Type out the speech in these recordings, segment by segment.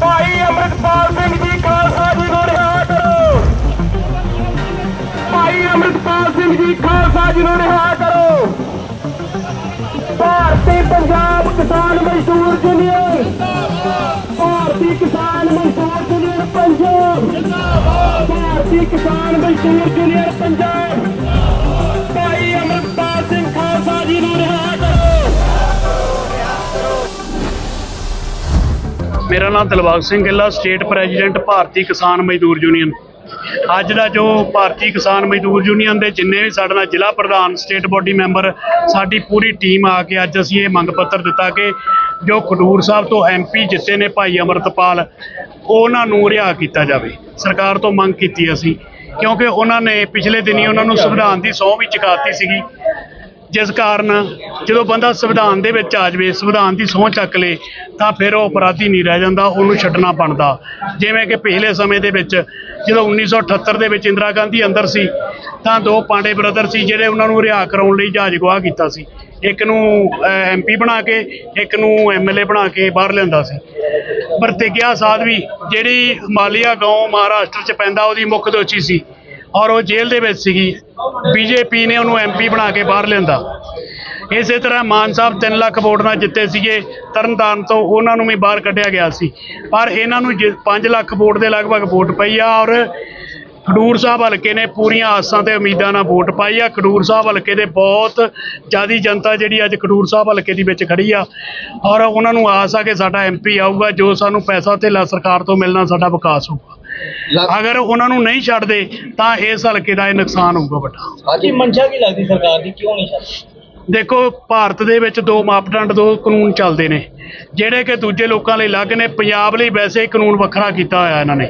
ਭਾਈ ਅਮਰਿਤਪਾਲ ਸਿੰਘ ਜੀ, ਖਾਲਸਾ ਜੀ ਨੂੰ ਰਿਹਾ ਕਰੋ। ਭਾਈ ਅਮਰਿਤਪਾਲ ਸਿੰਘ ਜੀ, ਖਾਲਸਾ ਜੀ ਨੂੰ ਰਿਹਾ ਕਰੋ। ਭਾਰਤੀ ਪੰਜਾਬ ਕਿਸਾਨ ਮਜ਼ਦੂਰ ਯੂਨੀਅਨ, ਭਾਰਤੀ ਕਿਸਾਨ ਮਜ਼ਦੂਰ ਯੂਨੀਅਨ ਪੰਜਾਬ, ਭਾਰਤੀ ਕਿਸਾਨ ਮਜ਼ਦੂਰ ਯੂਨੀਅਨ ਪੰਜਾਬ। ਮੇਰਾ ਨਾਮ ਦਿਲਬਾਗ ਸਿੰਘ ਗਿੱਲਾ ਸਟੇਟ ਪ੍ਰੈਜ਼ੀਡੈਂਟ ਭਾਰਤੀ ਕਿਸਾਨ ਮਜ਼ਦੂਰ ਯੂਨੀਅਨ। ਅੱਜ ਦਾ ਜੋ ਭਾਰਤੀ ਕਿਸਾਨ ਮਜ਼ਦੂਰ ਯੂਨੀਅਨ ਦੇ ਜਿੰਨੇ ਵੀ ਸਾਡੇ ਨਾਲ ਜ਼ਿਲ੍ਹਾ ਪ੍ਰਧਾਨ, ਸਟੇਟ ਬੋਡੀ ਮੈਂਬਰ, ਸਾਡੀ ਪੂਰੀ ਟੀਮ ਆ ਕੇ ਅੱਜ ਅਸੀਂ ਇਹ ਮੰਗ ਪੱਤਰ ਦਿੱਤਾ ਕਿ ਜੋ ਖਡੂਰ ਸਾਹਿਬ ਤੋਂ ਐਮਪੀ ਜਿੱਤੇ ਨੇ ਭਾਈ ਅਮਰਤਪਾਲ, ਉਹਨਾਂ ਨੂੰ ਰਿਹਾ ਕੀਤਾ ਜਾਵੇ। ਸਰਕਾਰ ਤੋਂ ਮੰਗ ਕੀਤੀ ਅਸੀਂ, ਕਿਉਂਕਿ ਉਹਨਾਂ ਨੇ ਪਿਛਲੇ ਦਿਨੀ ਉਹਨਾਂ ਨੂੰ ਸੰਵਿਧਾਨ ਦੀ ਸਹੁੰ ਵੀ ਚੁਕਾਤੀ ਸੀਗੀ। ਜਿਸ ਕਾਰਨ ਜਦੋਂ ਬੰਦਾ ਸੰਵਿਧਾਨ ਦੇ ਵਿੱਚ ਆ ਜਾਵੇ, ਸੰਵਿਧਾਨ ਦੀ ਸਹੁੰ ਚੱਕ ਲੇ, ਤਾਂ ਫਿਰ ਉਹ ਅਪਰਾਧੀ ਨਹੀਂ ਰਹਿ ਜਾਂਦਾ, ਉਹਨੂੰ ਛੱਡਣਾ ਬਣਦਾ। ਜਿਵੇਂ ਕਿ ਪਿਛਲੇ ਸਮੇਂ ਦੇ ਵਿੱਚ ਜਦੋਂ 1978 ਦੇ ਵਿੱਚ ਇੰਦਰਾ ਗਾਂਧੀ ਅੰਦਰ ਸੀ, ਤਾਂ ਦੋ ਪਾਂਡੇ ਬ੍ਰਦਰ ਸੀ ਜਿਹੜੇ ਉਹਨਾਂ ਨੂੰ ਰਿਹਾ ਕਰਾਉਣ ਲਈ ਜਹਾਜ਼ ਗਵਾਹ ਕੀਤਾ ਸੀ। ਇੱਕ ਨੂੰ ਐਮਪੀ ਬਣਾ ਕੇ, ਇੱਕ ਨੂੰ ਐਮਐਲਏ ਬਣਾ ਕੇ ਬਾਹਰ ਲਿਆਂਦਾ ਸੀ। ਪ੍ਰਤੀਗਿਆ ਸਾਧਵੀ, ਜਿਹੜੀ ਹਿਮਾਲਿਆ ਗਾਉਂ ਮਹਾਰਾਸ਼ਟਰ ਚ ਪੈਂਦਾ, ਉਹਦੀ ਮੁੱਖ ਦੋਸ਼ੀ ਸੀ। ਔਰ ਉਹ ਜੇਲ੍ਹ ਦੇ ਵਿੱਚ ਸੀਗੀ। ਬੀਜੇਪੀ ਨੇ ਉਹਨੂੰ ਐਮਪੀ ਬਣਾ ਕੇ ਬਾਹਰ ਲਿਆਂਦਾ। ਇਸੇ ਤਰ੍ਹਾਂ ਮਾਨ ਸਾਹਿਬ 3 ਲੱਖ ਵੋਟ ਨਾਲ ਜਿੱਤੇ ਸੀਗੇ। ਤਰਨਤਾਰਨ ਤੋਂ ਉਹਨਾਂ ਨੂੰ ਵੀ ਬਾਹਰ ਕੱਢਿਆ ਗਿਆ ਸੀ। ਪਰ ਇਹਨਾਂ ਨੂੰ 5 ਲੱਖ ਵੋਟ ਦੇ ਲਗਭਗ ਵੋਟ ਪਈ ਆ ਔਰ ਖਡੂਰ ਸਾਹਿਬ ਹਲਕੇ ਨੇ ਪੂਰੀਆਂ ਆਸਾਂ ਤੇ ਉਮੀਦਾਂ ਨਾਲ ਵੋਟ ਪਾਈ ਆ। ਖਡੂਰ ਸਾਹਿਬ ਹਲਕੇ ਦੇ ਬਹੁਤ ਜ਼ਿਆਦੀ ਜਨਤਾ ਜਿਹੜੀ ਅੱਜ ਖਡੂਰ ਸਾਹਿਬ ਹਲਕੇ ਦੀ ਵਿੱਚ ਖੜੀ ਆ। ਔਰ ਉਹਨਾਂ ਨੂੰ ਆਸ ਆ ਕਿ ਸਾਡਾ ਐਮਪੀ ਆਊਗਾ, ਜੋ ਸਾਨੂੰ ਪੈਸਾ ਧੇਲਾ ਸਰਕਾਰ ਤੋਂ ਮਿਲਣਾ ਸਾਡਾ ਵਿਕਾਸ ਹੋਊਗਾ। ਅਗਰ ਉਹਨਾਂ ਨੂੰ ਨਹੀਂ ਛੱਡਦੇ ਤਾਂ ਇਸ ਹਲਕੇ ਦਾ ਇਹ ਨੁਕਸਾਨ ਹੋਊਗਾ ਵੱਡਾ। ਅੱਜ ਮਨਸ਼ਾ ਕੀ ਲੱਗਦੀ ਸਰਕਾਰ ਦੀ? ਕਿਉਂ ਨਹੀਂ ਛੱਡਦੀ? ਦੇਖੋ ਭਾਰਤ ਦੇ ਵਿੱਚ ਦੋ ਮਾਪਦੰਡ ਦੋ ਕਾਨੂੰਨ ਚੱਲਦੇ ਨੇ। ਜਿਹੜੇ ਕਿ ਦੂਜੇ ਲੋਕਾਂ ਲਈ ਅਲੱਗ ਨੇ ਪੰਜਾਬ ਲਈ ਵੈਸੇ ਹੀ ਕਾਨੂੰਨ ਵੱਖਰਾ ਕੀਤਾ ਹੋਇਆ ਇਹਨਾਂ ਨੇ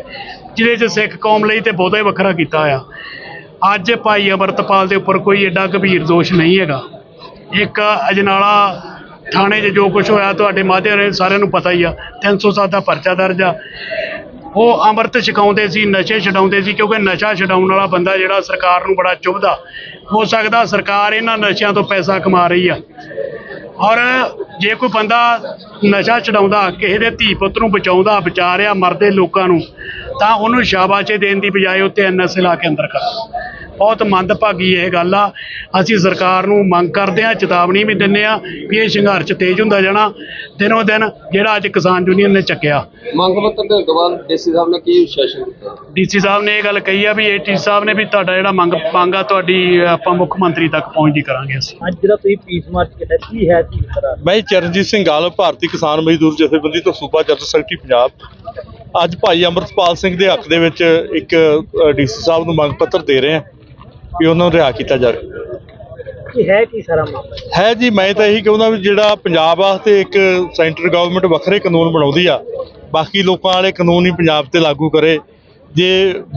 ਜਿਹਦੇ 'ਚ ਸਿੱਖ ਕੌਮ ਲਈ ਤੇ ਬਹੁਤਾ ਹੀ ਵੱਖਰਾ ਕੀਤਾ ਹੋਇਆ। ਅੱਜ ਭਾਈ ਅਮਰਤਪਾਲ ਦੇ ਉੱਪਰ ਕੋਈ ਐਡਾ ਗੰਭੀਰ ਦੋਸ਼ ਨਹੀਂ ਹੈਗਾ। ਇੱਕ ਅਜਨਾਲਾ ਥਾਣੇ 'ਚ ਜੋ ਕੁਝ ਹੋਇਆ ਤੁਹਾਡੇ ਮਾਧਿਅਮ ਰਾਹੀਂ ਸਾਰਿਆਂ ਨੂੰ ਪਤਾ ਹੀ ਆ। 307 ਦਾ ਪਰਚਾ ਦਰਜ ਆ। ਉਹ ਅੰਮ੍ਰਿਤ ਛਕਾਉਂਦੇ ਸੀ, ਨਸ਼ੇ ਛਡਾਉਂਦੇ ਸੀ, ਕਿਉਂਕਿ ਨਸ਼ਾ ਛਡਾਉਣ ਵਾਲਾ ਬੰਦਾ ਜਿਹੜਾ ਸਰਕਾਰ ਨੂੰ ਬੜਾ ਚੁਭਦਾ। ਹੋ ਸਕਦਾ ਸਰਕਾਰ ਇਹਨਾਂ ਨਸ਼ਿਆਂ ਤੋਂ ਪੈਸਾ ਕਮਾ ਰਹੀ ਆ। ਔਰ ਜੇ ਕੋਈ ਬੰਦਾ ਨਸ਼ਾ ਛਡਾਉਂਦਾ, ਕਿਸੇ ਦੇ ਧੀ ਪੁੱਤ ਨੂੰ ਬਚਾਉਂਦਾ ਬਚਾ ਰਿਹਾ ਮਰਦੇ ਲੋਕਾਂ ਨੂੰ, ਤਾਂ ਉਹਨੂੰ ਸ਼ਾਬਾਸ਼ੇ ਦੇਣ ਦੀ ਬਜਾਏ ਉੱਤੇ ਐਨਐਸਏ ਲਾ ਕੇ ਅੰਦਰ ਕਰ ਬਹੁਤ ਮੰਦਭਾਗੀ ਇਹ ਗੱਲ ਆ। ਅਸੀਂ ਸਰਕਾਰ ਨੂੰ ਮੰਗ ਕਰਦੇ ਆ ਚੇਤਾਵਨੀ ਵੀ ਦਿੰਨੇ ਆ ਵੀ ਇਹ ਸੰਘਰਸ਼ ਤੇਜ਼ ਹੁੰਦਾ ਜਾਣਾ। ਦਿਨੋ ਦਿਨ ਜਿਹੜਾ ਅੱਜ ਕਿਸਾਨ ਯੂਨੀਅਨ ਨੇ ਚੱਕਿਆ। ਮੰਗ ਪੱਤਰ ਦੇ ਦਵਾਨ ਡੀਸੀ ਸਾਹਿਬ ਨੇ ਕੀ ਵਿਸ਼ੇਸ਼ਣ ਦਿੱਤਾ? ਡੀਸੀ ਸਾਹਿਬ ਨੇ ਇਹ ਗੱਲ ਕਹੀ ਆ ਵੀ ਏਟੀ ਸਾਹਿਬ ਨੇ ਵੀ ਤੁਹਾਡਾ ਜਿਹੜਾ ਮੰਗ ਮੰਗ ਆ ਤੁਹਾਡੀ ਆਪਾਂ ਮੁੱਖ ਮੰਤਰੀ ਤੱਕ ਪਹੁੰਚਦੀ ਕਰਾਂਗੇ ਅਸੀਂ। ਅੱਜ ਜਿਹੜਾ ਤੁਸੀਂ ਪੀਸ ਮਾਰਚ ਕੀਤਾ ਕੀ ਹੈ ਕੀ ਕਰਾ ਮੈਂ ਚਰਨਜੀਤ ਸਿੰਘ ਗਾਲ ਭਾਰਤੀ ਕਿਸਾਨ ਮਜ਼ਦੂਰ ਜਥੇਬੰਦੀ ਤੋਂ ਸੂਬਾ ਜਨਰਲ ਸੈਕਟਰੀ ਪੰਜਾਬ। ਅੱਜ ਭਾਈ ਅਮਰਤਪਾਲ ਸਿੰਘ ਦੇ ਹੱਕ ਦੇ ਵਿੱਚ ਇੱਕ ਡੀਸੀ ਸਾਹਿਬ ਨੂੰ ਮੰਗ ਪੱਤਰ ਦੇ ਰਹੇ ਹਾਂ। ਵੀ ਉਹਨਾਂ ਨੂੰ ਰਿਹਾ ਕੀਤਾ ਜਾਵੇ। ਕੀ ਹੈ ਕੀ ਸਾਰਾ ਮਾਮਲਾ? ਹੈ ਜੀ ਮੈਂ ਤਾਂ ਇਹੀ ਕਹੂੰਦਾ ਵੀ ਜਿਹੜਾ ਪੰਜਾਬ ਵਾਸਤੇ ਇੱਕ ਸੈਂਟਰ ਗਵਰਨਮੈਂਟ ਵੱਖਰੇ ਕਾਨੂੰਨ ਬਣਾਉਂਦੀ ਆ ਬਾਕੀ ਲੋਕਾਂ ਵਾਲੇ ਕਾਨੂੰਨ ਹੀ ਪੰਜਾਬ ਤੇ ਲਾਗੂ ਕਰੇ। ਜੇ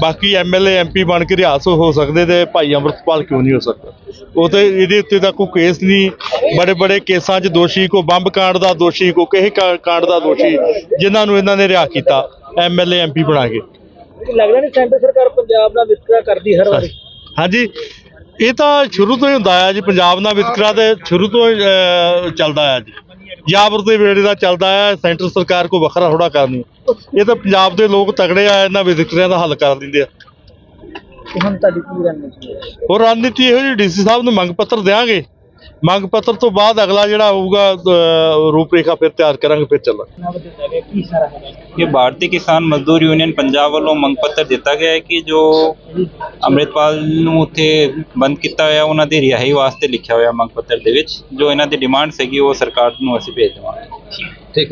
ਬਾਕੀ ਐਮਐਲਏ ਐਮਪੀ ਬਣ ਕੇ ਰਿਆਸ ਹੋ ਸਕਦੇ ਤੇ ਭਾਈ ਅਮਰਤਪਾਲ ਕਿਉਂ ਨਹੀਂ ਹੋ ਸਕਦਾ? ਉਹ ਤੇ ਇਹਦੇ ਉੱਤੇ ਤਾਂ ਕੋਈ ਕੇਸ ਨਹੀਂ। ਬੜੇ ਬੜੇ ਕੇਸਾਂ 'ਚ ਦੋਸ਼ੀ ਕੋ ਬੰਬ ਕਾਂਡ ਦਾ ਦੋਸ਼ੀ ਕੋ ਕਿਸੇ ਕਾਂਡ ਦਾ ਦੋਸ਼ੀ ਜਿਨ੍ਹਾਂ ਨੂੰ ਇਹਨਾਂ ਨੇ ਰਿਹਾ ਕੀਤਾ ਐਮਐਲਏ ਐਮਪੀ ਬਣਾ ਕੇ। ਲੱਗਦਾ ਨਹੀਂ ਸੈਂਟਰ ਸਰਕਾਰ ਪੰਜਾਬ ਨਾਲ ਵਿਤਕਰਾ ਕਰਦੀ ਹਰ ਵਾਰੀ? ਹਾਂਜੀ ਇਹ ਤਾਂ ਸ਼ੁਰੂ ਤੋਂ ਹੀ ਹੁੰਦਾ ਆ ਜੀ ਪੰਜਾਬ ਨਾਲ ਵਿਤਕਰਾ ਤੇ ਸ਼ੁਰੂ ਤੋਂ ਚੱਲਦਾ ਆ ਜੀ। ਜਾਬਰ ਦੇ ਵੇੜੇ ਦਾ ਚੱਲਦਾ ਆ ਸੈਂਟਰ ਸਰਕਾਰ ਕੋ ਵੱਖਰਾ ਥੋੜਾ ਕਰਨੀ ਇਹ ਤਾਂ ਪੰਜਾਬ ਦੇ ਲੋਕ ਤਗੜੇ ਆ ਇਹਨਾਂ ਵਿਤਕਰਿਆਂ ਦਾ ਹੱਲ ਕਰ ਦਿੰਦੇ ਆ। ਹੁਣ ਤੁਹਾਡੀ ਕੀ ਰਣਨੀਤੀ ਹੈ? ਹੋਰ ਰਣਨੀਤੀ ਇਹੋ ਜਿਹੀ ਡੀਸੀ ਸਾਹਿਬ ਨੂੰ ਮੰਗ ਪੱਤਰ ਦੇਵਾਂਗੇ ਮੰਗ ਪੱਤਰ ਤੋਂ ਬਾਅਦ ਅਗਲਾ ਜਿਹੜਾ ਹੋਊਗਾ ਰੂਪਰੇਖਾ ਫਿਰ ਤਿਆਰ ਕਰਾਂਗੇ ਫਿਰ ਚੱਲਾਂਗੇ। ਇਹ ਭਾਰਤੀ ਕਿਸਾਨ ਮਜ਼ਦੂਰ ਯੂਨੀਅਨ ਪੰਜਾਬ ਵੱਲੋਂ ਮੰਗ ਪੱਤਰ ਦਿੱਤਾ ਗਿਆ ਹੈ ਕਿ ਜੋ ਅੰਮ੍ਰਿਤਪਾਲ ਨੂੰ ਉੱਥੇ ਬੰਦ ਕੀਤਾ ਹੋਇਆ ਉਹਨਾਂ ਦੀ ਰਿਹਾਈ ਵਾਸਤੇ ਲਿਖਿਆ ਹੋਇਆ ਮੰਗ ਪੱਤਰ ਦੇ ਵਿੱਚ ਜੋ ਇਹਨਾਂ ਦੀ ਡਿਮਾਂਡ ਸੀਗੀ ਉਹ ਸਰਕਾਰ ਨੂੰ ਅਸੀਂ ਭੇਜ ਦੇਵਾਂਗੇ। ਠੀਕ